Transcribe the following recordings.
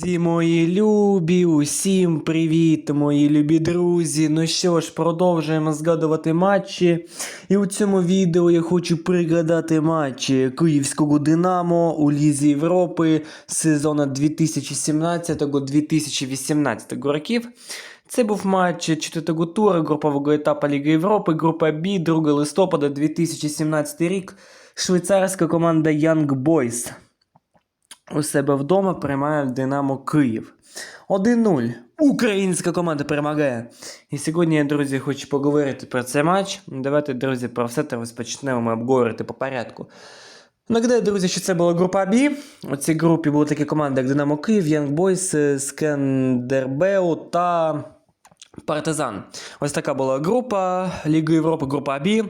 Друзі, мої любі, усім привіт, мої любі друзі. Ну що ж, продовжуємо згадувати матчі. І у цьому відео я хочу пригадати матчі Київського Динамо у Лізі Європи сезону 2017-2018 років. Це був матч четвертого тура групового етапу Ліги Європи, група Б, 2 листопада 2017 рік. Швейцарська команда Young Boys у себе вдома приймає Динамо Київ. 1-0. Українська команда перемагає. І сьогодні, я, друзі, хочу поговорити про цей матч. Давайте, друзі, про все це розпочнемо ми обговорити по порядку. Нагадаю, друзі, що це була група Б. У цій групі були такі команди, як Динамо Київ, Young Boys, Скендербеу та Партизан. Ось така була група Ліги Європи, група Б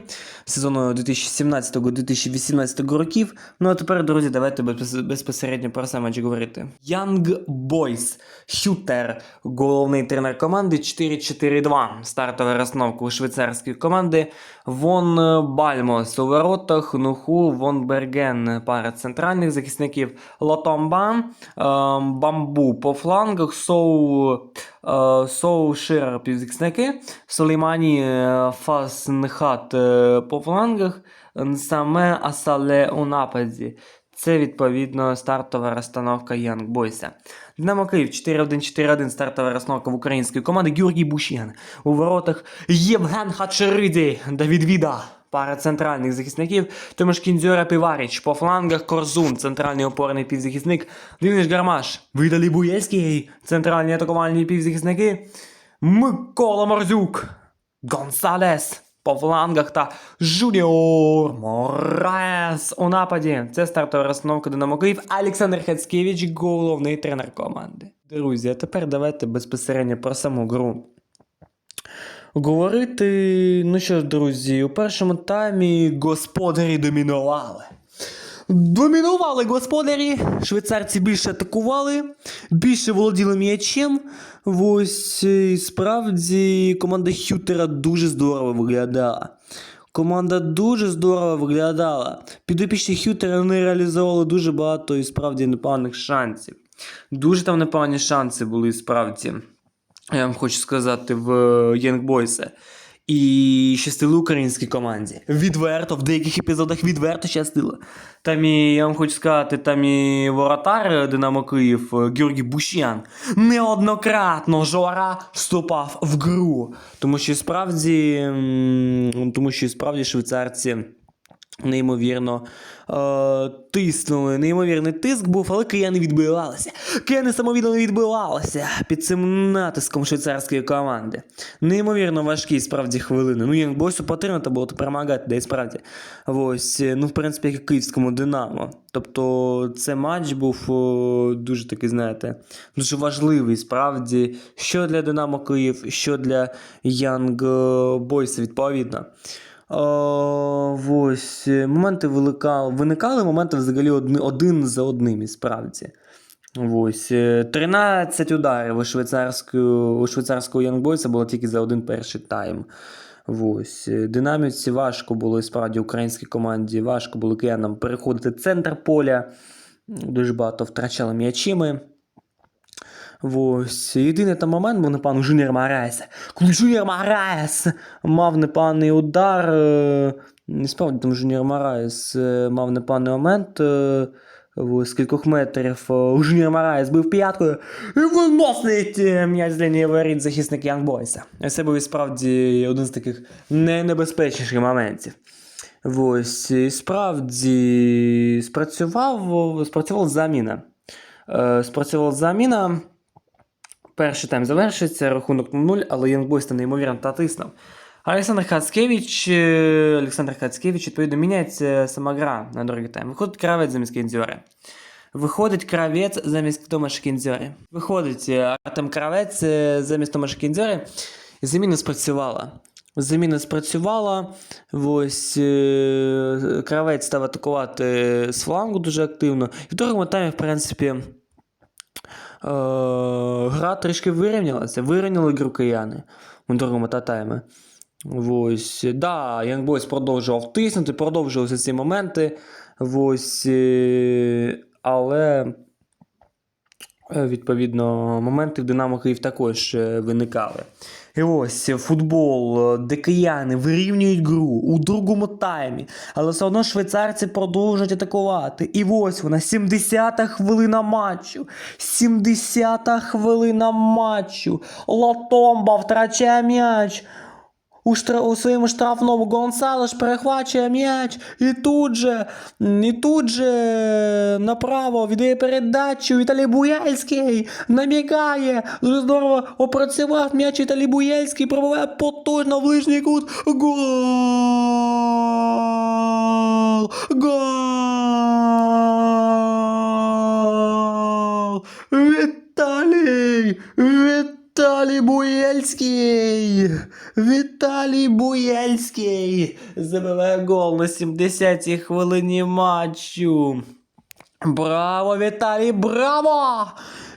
сезону 2017-2018 років. Ну а тепер, друзі, давайте безпосередньо про сам матч говорити. Young Boys, Хютер, головний тренер команди 4-4-2. Стартова розстановка у швейцарської команди. Вон Бальмос у воротах, Нуху, Вон Берген, пара центральних захисників, Лотомба, ем, Бамбу по флангах, Соу, е, Соу Шир півзахисники, Сулеймані е, Фаснхат е, по флангах, саме Асале у нападі. Це відповідно стартова розстановка Young Boys. Динамо Київ 4-1-4-1 стартова розстановка в української команди Георгій Бушін. У воротах Євген Хачериді, Давід Віда. Пара центральних захисників Томаш Кінзьора Піваріч, по флангах Корзун, центральний опорний півзахисник, Денис Гармаш, Віталій Буєвський, центральні атакувальні півзахисники, Микола Морзюк, Гонсалес по флангах та Жуніор Мораес у нападі. Це стартова розстановка Динамо Київ. Олександр Хацкевич, головний тренер команди. Друзі, а тепер давайте безпосередньо про саму гру. Говорити, ну що ж, друзі, у першому таймі господарі домінували. Домінували господарі, швейцарці більше атакували, більше володіли м'ячем. Ось е, і справді команда Хютера дуже здорово виглядала. Команда дуже здорово виглядала. Підопічні Хютера вони реалізували дуже багато і справді непоганих шансів. Дуже там непогані шанси були справді. Я вам хочу сказати в Young Boys. І щастило українській команді. Відверто, в деяких епізодах відверто щастило. Там і, я вам хочу сказати, там і воротар Динамо Київ Георгій Бущян неоднократно жора вступав в гру. Тому що справді, тому що справді швейцарці неймовірно е, тиснули. Неймовірний тиск був, але кияни відбивалися. Кияни самовіддано відбивалися під цим натиском швейцарської команди. Неймовірно важкі справді хвилини. Ну, як босу потрібно було перемагати, де і справді. Ось, е, ну, в принципі, як і київському Динамо. Тобто, це матч був о, дуже такий, знаєте, дуже важливий справді, що для Динамо Київ, що для Young Boys, відповідно. Ось е, моменти виникали, виникали моменти взагалі одни, один за одним і справді. Ось е, 13 ударів у швейцарського, у швейцарського Boys було тільки за один перший тайм. Ось. е, Динаміці важко було і справді українській команді, важко було киянам переходити центр поля. Дуже багато втрачали м'ячими. Ось. Єдиний там момент був, напевно, Жуніор Мараес. Коли Жуніор Мараес мав непоганий удар. е, Не справді там Жуніор Мараес е, мав непоганий момент. е, З кількох метрів е, Жуніор Мараес бив п'яткою і виносить е, м'яч з лінії воріт захисник Boys. Це був і справді один з таких найнебезпечніших моментів. Ось, і справді спрацював, спрацювала заміна. Е, спрацювала заміна. Перший тайм завершиться, рахунок 0, але там неймовірно натиснув. Олександр Хацкевич, е, Олександр Хацкевич, відповідно, міняється сама гра на другий тайм. Виходить кравець замість Кензьори. Виходить кравець замість Томаша Кензьори. Виходить е, Артем Кравець е, замість Томаша Кензьори. І заміна спрацювала. Заміна спрацювала. Ось кравець став атакувати з флангу дуже активно. І в другому таймі, в принципі, гра трішки вирівнялася. Вирівняли гру кияни у другому та. Ось, да, Янгбойс продовжував тиснути, продовжувалися ці моменти. Ось, е, але Е, Відповідно, моменти в Динамо Київ також е, виникали. І ось е, футбол, е, де кияни вирівнюють гру у другому таймі, але все одно швейцарці продовжують атакувати. І ось вона, 70-та хвилина матчу. 70-та хвилина матчу. Латомба втрачає м'яч. У, штра... у своєму штрафному Гонсалеш перехвачує м'яч і тут же, і тут же направо віддає передачу Віталій Буяльський набігає, дуже здорово опрацював м'яч Віталій Буяльський, пробиває потужно в ближній кут. Гол! Гол! Віталій! Віталій Буєльський! Віталій Буєльський! Забиває гол на 70-й хвилині матчу. Браво, Віталій, браво!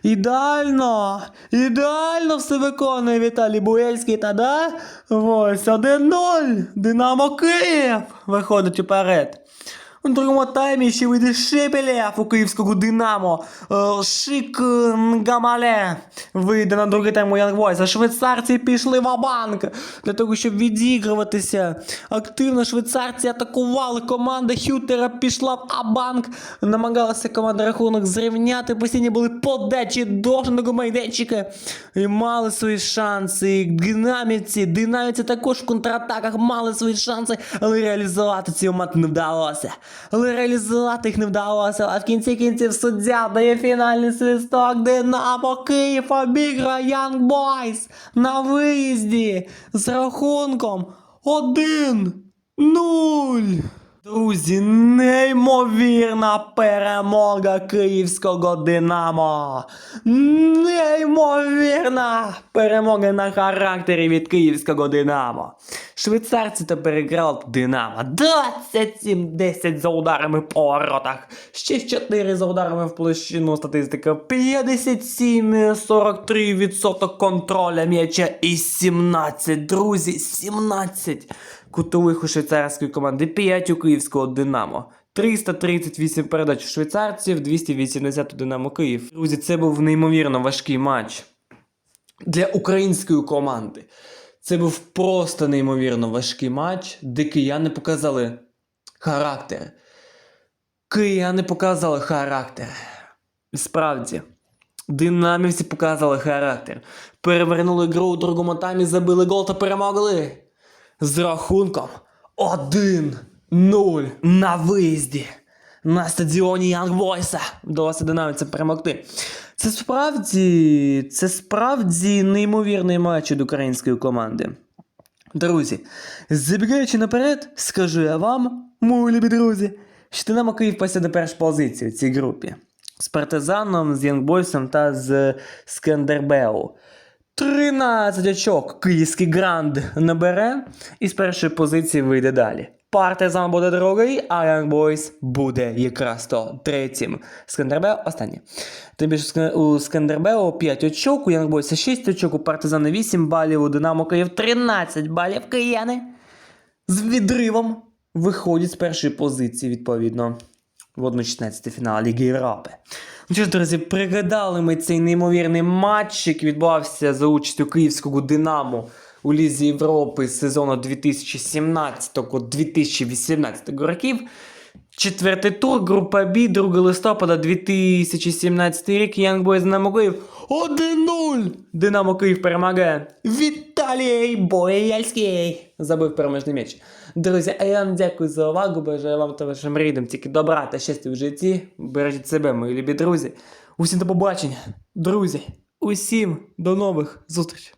Ідеально! Ідеально все виконує Віталій Буєльський, та да? Ось 1-0! Динамо Київ виходить уперед. У другому таймі ще вийде Шепелєв у київського Динамо. Е, Шик Гамале вийде на другий тайм у Янгбойс. А швейцарці пішли в банк для того, щоб відігруватися. Активно швейцарці атакували. Команда Хютера пішла в Абанк. Намагалася команда рахунок зрівняти. Постійні були подачі довженого майданчика. І мали свої шанси. І Динамівці, динамівці також в контратаках мали свої шанси, але реалізувати ці моменти не вдалося. Але реалізувати їх не вдалося. А в кінці кінців суддя дає фінальний свисток. Динамо Київ обіграє Young Boys на виїзді з рахунком 1-0. Друзі, неймовірна перемога київського Динамо. Неймовірна перемога на характері від київського Динамо. Швейцарці то переграли Динамо. 27-10 за ударами по воротах. Ще 4 за ударами в площину статистика. 57-43% контроля м'яча і 17. Друзі, 17 кутових у швейцарської команди, 5 у київського Динамо. 338 передач у швейцарців, 280 у Динамо Київ. Друзі, це був неймовірно важкий матч для української команди. Це був просто неймовірно важкий матч, де кияни показали характер. Кияни показали характер. Справді, динамівці показали характер. Перевернули гру у другому таймі, забили гол та перемогли. З рахунком 1-0 на виїзді. На стадіоні Янгбойса вдалося динамівцям перемогти. Це справді, це справді неймовірний матч від української команди. Друзі, забігаючи наперед, скажу я вам, мої любі друзі, що Динамо Київ посяде першу позицію в цій групі. З партизаном, з Янгбойсом та з Скендербеу. 13 очок київський гранд набере і з першої позиції вийде далі. Партизан буде другий, а Young Boys буде якраз то третім. Скандербео останній. Тим більше у Скандербео 5 очок, у Young Boys 6 очок, у Партизана 8 балів, у Динамо Київ 13 балів. Кияни з відривом виходять з першої позиції, відповідно, в 1-16 фінал Ліги Європи. Ну що ж, друзі, пригадали ми цей неймовірний матч, який відбувався за участю київського Динамо у Лізі Європи з сезону 2017-2018 років. Четвертий тур, група Б, 2 листопада 2017 рік, Young Boys Динамо Київ 1-0! Динамо Київ перемагає. Віталій Бояльський забив переможний м'яч. Друзі, а я вам дякую за увагу. Бажаю вам та вашим рідним тільки добра та щастя в житті. Бережіть себе, мої любі друзі. Усім до побачення, друзі. Усім до нових зустрічей.